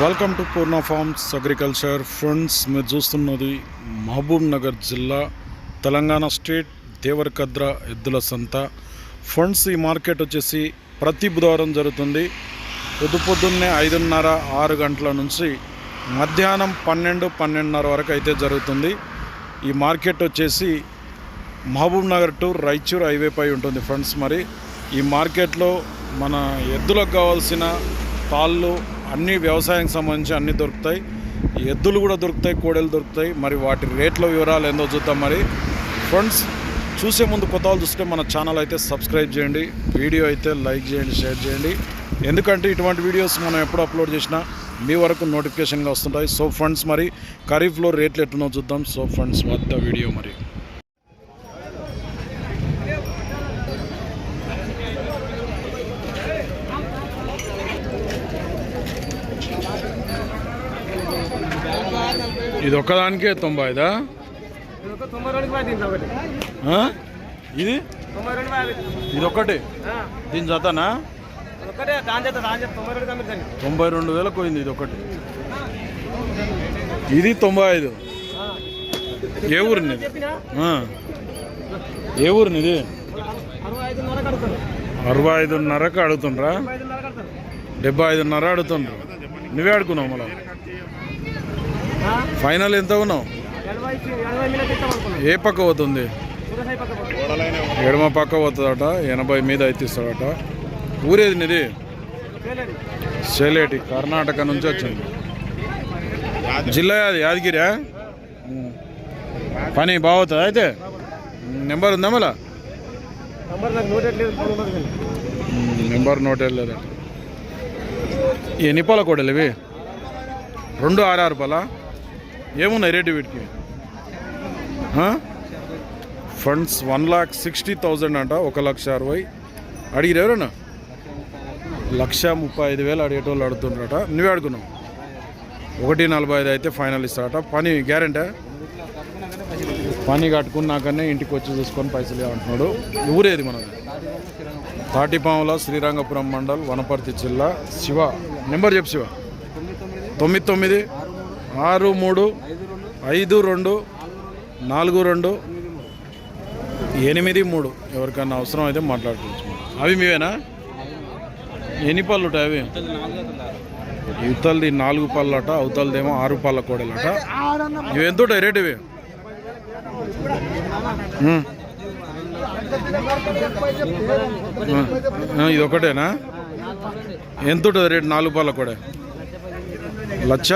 Welcome to Purna farms agriculture friends మీరు చూస్తున్నది మహబూబ్ నగర్ జిల్లా తెలంగాణ స్టేట్ దేవరకద్ర ఎద్దుల సంత. ఫ్రెండ్స్ ఈ మార్కెట్ వచ్చేసి ప్రతి బుధవారం జరుగుతుంది. పొద్దు పొద్దున్నే ఐదున్నర ఆరు గంటల నుంచి మధ్యాహ్నం పన్నెండు పన్నెండున్నర వరకు అయితే జరుగుతుంది. ఈ మార్కెట్ వచ్చేసి మహబూబ్ నగర్ టు రాయచూర్ హైవేపై ఉంటుంది ఫ్రెండ్స్ మరి ఈ మార్కెట్లో మన ఎద్దులకు కావాల్సిన తాళ్ళు అన్ని వ్యవసాయానికి సంబంధించి అన్నీ దొరుకుతాయి. ఎద్దులు కూడా దొరుకుతాయి కోడలు దొరుకుతాయి. మరి వాటి రేట్ల వివరాలు ఏందో చూద్దాం మరి. ఫ్రెండ్స్ చూసే ముందు కొత్త వాళ్ళు చూస్తే మన ఛానల్ అయితే సబ్స్క్రైబ్ చేయండి. వీడియో అయితే లైక్ చేయండి షేర్ చేయండి. ఎందుకంటే ఇటువంటి వీడియోస్ మనం ఎప్పుడు అప్లోడ్ చేసినా మీ వరకు నోటిఫికేషన్గా వస్తుంటాయి. సో ఫ్రెండ్స్ మరి ఖరీఫ్లో రేట్లు ఎట్లున్నో చూద్దాం. సో ఫ్రెండ్స్ వద్ద వీడియో మరి. ఇది ఒక్కదానికే తొంభై ఐదా? ఇది? ఇది ఒక్కటే దీని జతనా తొంభై రెండు వేలకు పోయింది ఇది ఒకటి ఇది తొంభై ఐదు. ఏ ఊరిని. ఏ ఊరిని ఇది అరవై ఐదున్నరకు అడుగుతుండ్రా? డెబ్బై ఐదున్నర అడుగుతుండ్రు. నువ్వే అడుగున్నావు మళ్ళా? ఫైనల్ ఎంత ఉన్నావు? ఏ పక్క పోతుంది? ఎడమ పక్క పోతుందట ఎనభై మీద అయితే ఇస్తాడట ఊరేది నిది? సెలేటి సేలేటి కర్ణాటక నుంచి వచ్చింది. జిల్లా అది యాదగిరా పని బాగుతుంది అయితే? నెంబర్ ఉందా మళ్ళా? నెంబర్ నోట్ లేదట. ఎన్ని పాల కోడలు ఇవి రెండు ఆరు రూపాయలా? ఏమున్నాయి రేటు వీటికి? Funds one lakh sixty thousand అంట ఒక లక్ష అరవై. అడిగిరు ఎవరన్నా? లక్ష ముప్పై ఐదు వేలు అడిగేటోళ్ళు అడుగుతుండ్రట. నువ్వే అడుగున్నావు. ఒకటి నలభై ఐదు అయితే ఫైనల్ ఇస్తారట. పని గ్యారెంటీ పని కట్టుకున్నాకనే ఇంటికి వచ్చి చూసుకొని పైసలు ఇవ్వమంటున్నాడు. ఊరేది మనది? తాటిపాముల శ్రీరంగపురం మండల్ వనపర్తి జిల్లా శివ. నెంబర్ చెప్పు శివ. తొమ్మిది తొమ్మిది. ఆరు మూడు ఐదు రెండు నాలుగు రెండు ఎనిమిది మూడు. ఎవరికన్నా అవసరం అయితే మాట్లాడుకోవచ్చు అవి మీవేనా? ఎన్ని పళ్ళు ఉంటాయి అవి? ఇవతలది నాలుగు పళ్ళట అవతలదేమో ఆరు పళ్ళ కోడలట. ఇవి ఎంత ఉంటాయి రేట్ ఇవి? ఇది ఒకటేనా ఎంత ఉంటుంది రేట్ నాలుగు పళ్ళ కూడా? లచ్చ?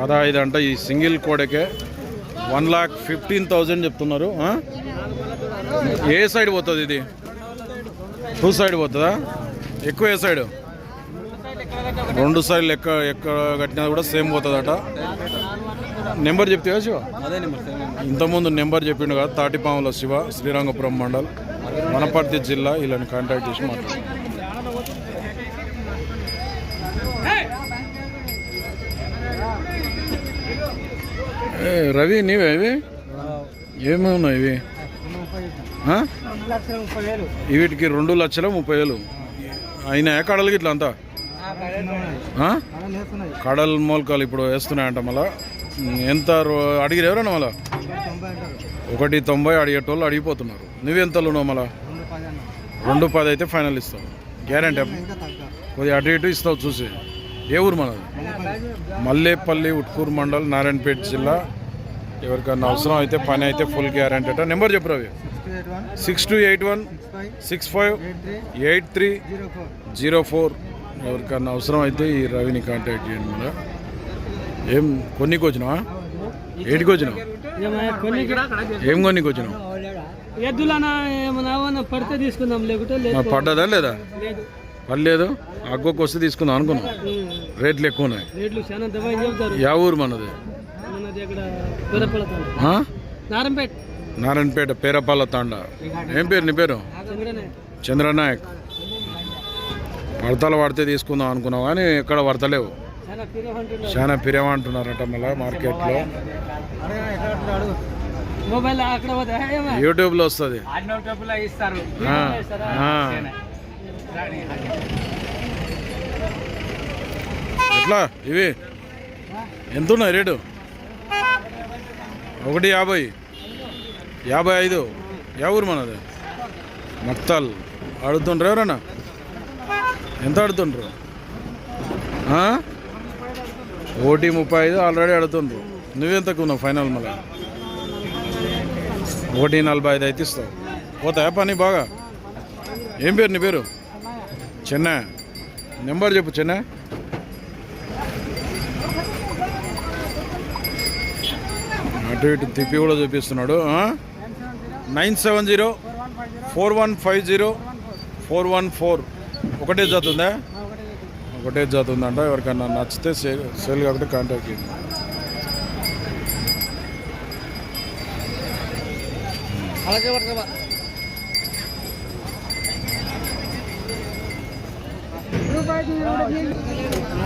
పదహైదు అంట ఈ సింగిల్ కోడకే వన్ లాక్ ఫిఫ్టీన్ థౌజండ్ చెప్తున్నారు? ఏ సైడ్ పోతుంది ఇది? టూ సైడ్ పోతుందా? ఎక్కువ ఏ సైడ్? రెండు సైడ్ లెక్క ఎక్కడ కట్టినా కూడా సేమ్ పోతుందట. నెంబర్ చెప్తే శివ? అదే నెంబర్ ఇంతకుముందు నెంబర్ చెప్పిండు కదా తాటిపాముల శివ శ్రీరంగపురం మండల్ వనపర్తి జిల్లా వీళ్ళని కాంటాక్ట్ చేసి మాట్లాడు. రవి నీవే ఇవి? ఏమేమి ఉన్నాయి ఇవి వీటికి రెండు లక్షల ముప్పై వేలు. అయినా కడలు ఇట్లా అంతా? కడలు కడల మూలకాలు ఇప్పుడు వేస్తున్నాయంట మళ్ళా. ఎంత రో- అడిగిరు ఎవరన్నా మళ్ళా? ఒకటి తొంభై అడిగేటోళ్ళు అడిగిపోతున్నారు. నువ్వెంతలో ఉన్నావు మళ్ళా? రెండు పది అయితే ఫైనల్ ఇస్తావు. గ్యారంటీ కొద్దిగా అటు ఇటు ఇస్తావు చూసి. ఏ ఊరు మనది మల్లేపల్లి ఉట్కూరు మండల్ నారాయణపేట జిల్లా. ఎవరికన్నా అవసరం అయితే పని అయితే ఫుల్ గ్యారంటీ అట. నెంబర్ చెప్పు Ravi. Six two eight one six five eight three zero four ఎవరికన్నా అవసరం అయితే ఈ రవిని కాంటాక్ట్ చేయండి మళ్ళా ఏం కొన్నికి వచ్చినావా? ఏటికి వచ్చినావు? ఏం కొన్నికి వచ్చినావు? పడ్డదా లేదా? లేదు. పర్లేదు అగ్గోకి వస్తే తీసుకుందాం అనుకున్నాం. రేట్లు ఎక్కువ ఉన్నాయి. యా ఊరు మనది. నారంపేట. నారాయణపేట పేరపాల తాండ. ఏం పేరు నీ పేరు? చంద్రనే చంద్రనాయక్. వడతలు పడితే తీసుకుందాం అనుకున్నాం కానీ ఎక్కడ వడతలేవు చాలా పిరవ అంటున్నారు. చాలా పిరేమంటున్నారట మళ్ళీ మార్కెట్లో. యూట్యూబ్లో వస్తుంది. ఎట్లా? ఇవి? ఎంత ఉన్నాయి రేటు? ఒకటి యాభై. యాభై ఐదు. యా ఊరు మనది? మక్తాల్. అడుగుతుండ్రు ఎవరన్నా ఎంత అడుగుతుండ్రు ఆ? ఒకటి ముప్పై ఐదు ఆల్రెడీ అడుగుతుండ్రు నువ్వెంతకు ఉన్నావు ఫైనల్ మళ్ళీ? ఒకటి నలభై ఐదు అయితే ఇస్తావు. పోతాయా పని బాగా? ఏం పేరు నీ పేరు? చెన్నై. నెంబర్ చెప్పు చెన్నై. అటు ఇటు తిప్పి కూడా చూపిస్తున్నాడు nine seven zero four one five zero four one four. ఒకటే జాతి ఒకటే జాతి ఎవరికైనా ఎవరికన్నా నచ్చితే సేల్ సేల్ కాబట్టి కాంటాక్ట్ చేయండి.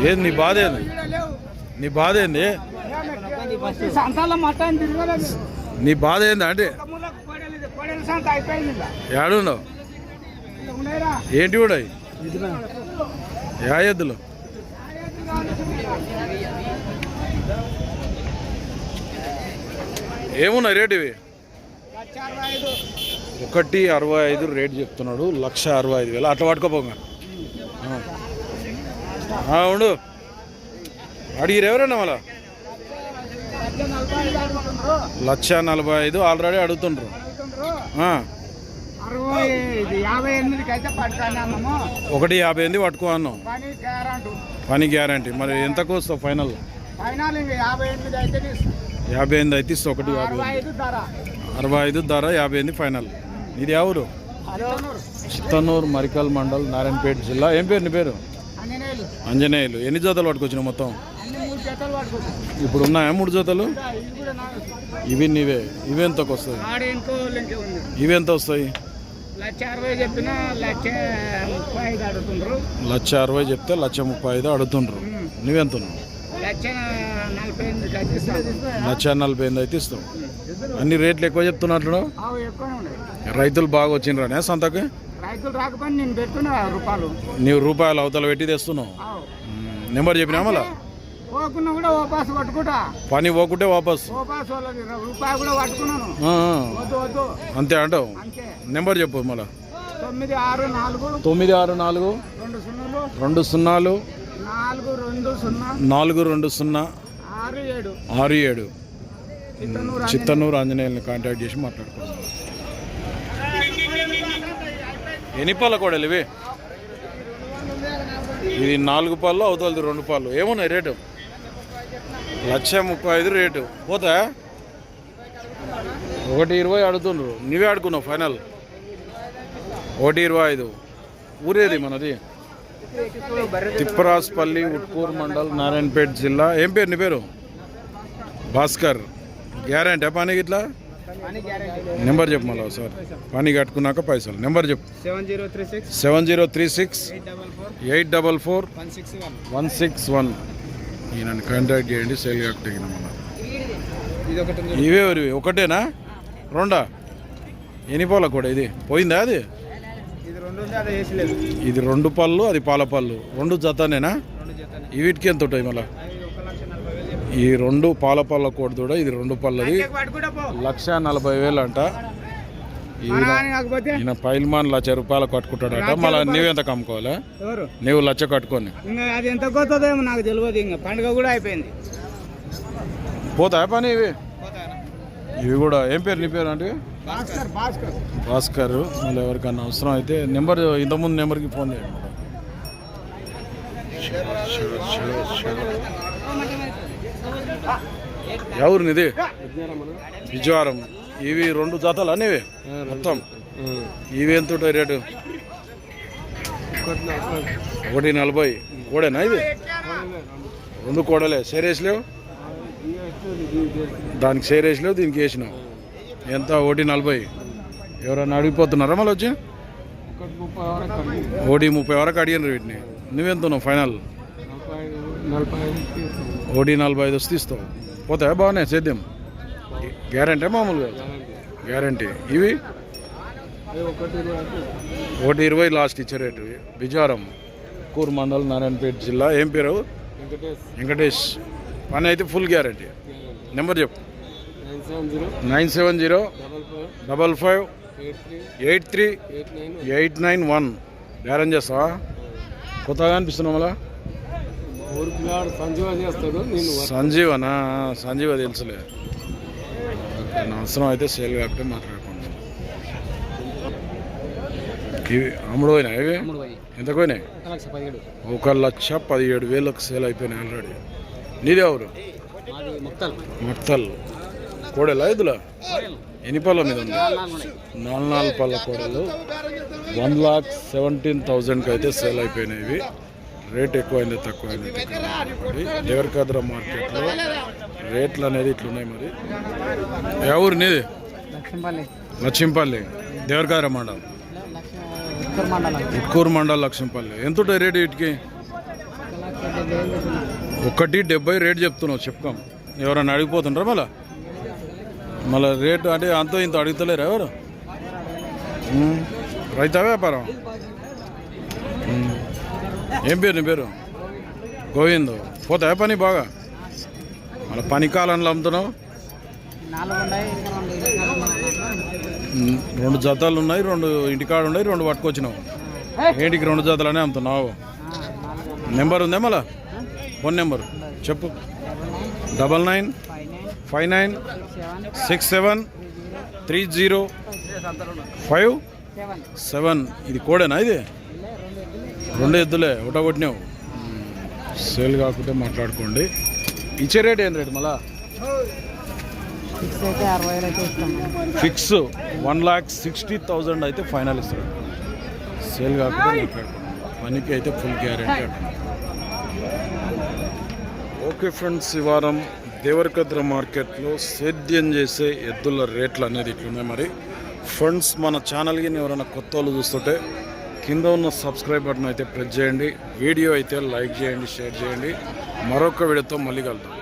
ఏంది నీ బాధ ఏంది? నీ బాధ ఏంది? నీ బాధ ఏంది అంటే. ఏడున్నావు? ఏంటి కూడా అవి? యా ఎద్దులు. ఏమున్నాయి రేటు ఇవి? ఒకటి అరవై ఐదు రేట్ చెప్తున్నాడు లక్ష అరవై ఐదు వేలు. అట్లా పట్టుకోపోగా. ఉండు. అడిగిరు ఎవరన్నా మళ్ళా? లక్ష నలభై ఐదు ఆల్రెడీ అడుగుతుండ్రు. ఒకటి యాభై ఎనిమిది పట్టుకో అన్నాం పని గ్యారంటీ. మరి ఎంతకు వస్తావు ఫైనల్? యాభై ఎనిమిది అయితే ఇస్తావు ఒకటి యాభై అరవై ఐదు ధర. యాభై ఎనిమిది ఫైనల్. ఇది ఎవరు చిత్తనూరు మరికల్ మండల్ నారాయణపేట జిల్లా. ఏం పేరు నీ పేరు? అంజనేయులు అంజనేయులు ఎన్ని జతలు పట్టుకొచ్చినావు మొత్తం? ఇప్పుడు ఉన్నాయా మూడు జతలు? ఇవి నీవే. ఇవి ఎంతకు వస్తాయి? ఆడ ఇంకో ఇంకే ఉంది. ఇవి ఎంత వస్తాయి? లక్ష అరవై చెప్తే లక్ష ముప్పై ఐదు అడుగుతుండ్రు. నువ్వెంత లక్ష నలభై ఎనిమిది అయితే ఇస్తావు. అన్ని రేట్లు ఎక్కువ చెప్తున్నట్లు రైతులు బాగా వచ్చిండ్రానే సంతకి? రైతులు రాకపోతే నేను పెట్టుకున్నా రూపాయలు. నీవు రూపాయలు అవతల పెట్టి తెస్తున్నావు. నెంబర్ చెప్పినా మళ్ళా? పోకున్నా కూడా ఓపాస్ పట్టుకుంటా. పని పోకుంటే వాపస్. ఓపాస్ వాళ్ళకి రూపాయి కూడా పట్టుకున్నాను. ఆ, ఆ. వద్దు వద్దు. అంతే అంటావు? అంతే. నెంబర్ చెప్పు మళ్ళా. తొమ్మిది ఆరు నాలుగు. తొమ్మిది ఆరు నాలుగు. రెండు సున్నాలు. రెండు సున్నాలు. నాలుగు రెండు సున్నా. నాలుగు రెండు సున్నా. ఆరు ఏడు. ఆరు ఏడు. చిత్తనూరు ఆంజనేయుల్ని కాంటాక్ట్ చేసి మాట్లాడుకోవాలి ఎన్ని పళ్ళ కోడలు. ఇవి ఇది నాలుగు పళ్ళు అవుతుంది రెండు పళ్ళు ఏమున్నాయి రేటు? లక్ష ముప్పై ఐదు రేటు. పోతా? ఒకటి ఇరవై అడుగుతుండ్రు నువ్వే ఆడుకున్నావు ఫైనల్. ఒకటి ఇరవై ఐదు. ఊరేది మనది? తిప్పరాజపల్లి ఉట్కూరు మండల్ నారాయణపేట జిల్లా. ఏం పేరు నీ పేరు? భాస్కర్. గ్యారంటీ పని ఇట్లా నెంబర్ చెప్పు మళ్ళీ సార్ పని కట్టుకున్నాక పైసలు. నెంబర్ చెప్పు. Seven zero three six. Seven zero three six eight double four one six one. ఈయనని కాంటాక్ట్ చేయండి సేల్ కట్టిన మన. ఇవే ఇవి. ఒకటేనా? రెండా? ఎన్ని పాల కూడా ఇది? పోయిందా అది? ఇది రెండు పళ్ళు అది పాల పళ్ళు. రెండు జతనేనా? వీటికి ఎంత ఉంటాయి మళ్ళీ. ఈ రెండు పాల పళ్ళ కోడి ఇది రెండు పళ్ళది. లక్ష నలభై వేలు అంట. ఈయన పైల్మాన్ లక్ష రూపాయలు కట్టుకుంటాడట. మళ్ళీ నీవెంత కమ్ముకోవాలా? నువ్వు లక్ష కట్టుకొని. అది ఎంత కొత్తదేమో నాకు తెలియదు ఇంకా. పండుగ కూడా అయిపోయింది. పోతాయా పని ఇవి? ఇవి కూడా. ఏం పేరు నీ పేరు అంటే భాస్కర్ మళ్ళీ ఎవరికన్నా అవసరం అయితే నెంబర్ ఇంతకుముందు నెంబర్కి ఫోన్ చేయండి ఎవరు నిది విజయవారం. ఇవి రెండు జాతలు అనేవి మొత్తం. ఇవి ఎంత ఉంటాయి రేటు? ఒకటి నలభై. కోడేనా ఇది రెండు. కోడలే. సేరేసిలేవు దానికి సేరేసిలేవు దీనికి వేసినావు. ఎంత? ఒకటి నలభై. ఎవరన్నా అడిగిపోతున్నారా మళ్ళీ వచ్చి? ఒకటి ముప్పై వరకు అడిగినారు. వీటిని. నువ్వెంత ఉన్నావు ఫైనల్ ఒకటి నలభై ఐదు వస్తే ఇస్తావు. పోతాయా? బాగానే సేద్యం? గ్యారంటీ మామూలుగా? గ్యారంటీ. ఇవి? ఒకటి ఇరవై లాస్ట్ ఇచ్చే రేటు. విజయవారం కూర్ మండల్ నారాయణపేట జిల్లా. ఏం పేరు? వెంకటేష్. పని అయితే ఫుల్ గ్యారంటీ. నెంబర్ చెప్పు. Nine seven zero double five eight three eight nine one. బేరం చేస్తావా? కొత్తగా అనిపిస్తున్నావు మళ్ళా? సంజీవనా? సంజీవ తెలుసులే. అవసరం అయితే సేల్ కాబట్టి మాట్లాడుకోండి ఇవి అమ్ముడు పోయినాయి ఇవి? ఎంత పోయినాయి? ఒక లక్ష పదిహేడు. వేలకు సేల్ అయిపోయినాయి ఆల్రెడీ నీదే ఎవరు? మక్తల్. కోడెలా ఇదిలా? ఎన్ని పళ్ళ మీద ఉంది? నాలుగు నాలుగు పళ్ళ కోడలు. వన్ లాక్ సెవెంటీన్ థౌజండ్కి అయితే సేల్ అయిపోయినాయి ఇవి. రేట్ ఎక్కువైంది తక్కువైంది. దేవరకాద్ర మార్కెట్లో రేట్లు అనేది ఇట్లున్నాయి మరి. ఊరు నీది? లక్ష్మపల్లి. దేవరకాద్ర మండలం. ఉట్కూరు మండలం లక్ష్మీపల్లి. ఎంత ఉంటాయి రేటు వీటికి? ఒకటి డెబ్బై రేట్ చెప్తున్నావు చెప్పుకోం. ఎవరన్నా అడిగిపోతుండ్రా మళ్ళా? మళ్ళీ రేటు అంటే అంతో ఇంత అడుగుతలేరు ఎవరు. రైతా వ్యాపారం. ఏం పేరు నీ పేరు? గోవింద్. పోతాయా పని బాగా? మళ్ళీ పనికాలంలో అమ్ముతున్నావు? రెండు జతలు ఉన్నాయి రెండు ఇంటికాడ ఉన్నాయి రెండు పట్టుకొచ్చినావు. ఏంటికి రెండు జతలనే అమ్ముతున్నావు? నెంబర్ ఉందే మళ్ళా? Phone number. చెప్పు. Double nine five nine six seven three zero five seven. ఇది కోడేనా ఇది? రెండు ఎద్దులే ఒకట కొట్టినావు. సేల్ కాకుంటే మాట్లాడుకోండి. ఇచ్చే రేట్ ఏం రేట్ మళ్ళా? Fix one lakh sixty thousand అయితే ఫైనల్ ఇస్తాడు. సేల్ కాకుండా పనికి అయితే ఫుల్ గ్యారెంటీ ఓకే ఫ్రెండ్స్ ఈ వారం దేవరకద్ర మార్కెట్లో సేద్యం చేసే ఎద్దుల రేట్లు అనేది ఇట్లున్నాయి. మరి ఫ్రెండ్స్ మన ఛానల్కి ఎవరైనా కొత్త వాళ్ళు చూస్తుంటే కింద ఉన్న సబ్స్క్రైబ్ బటన్ అయితే ప్రెస్ చేయండి. వీడియో అయితే లైక్ చేయండి షేర్ చేయండి. మరొక వీడియోతో మళ్ళీ కలుద్దాం.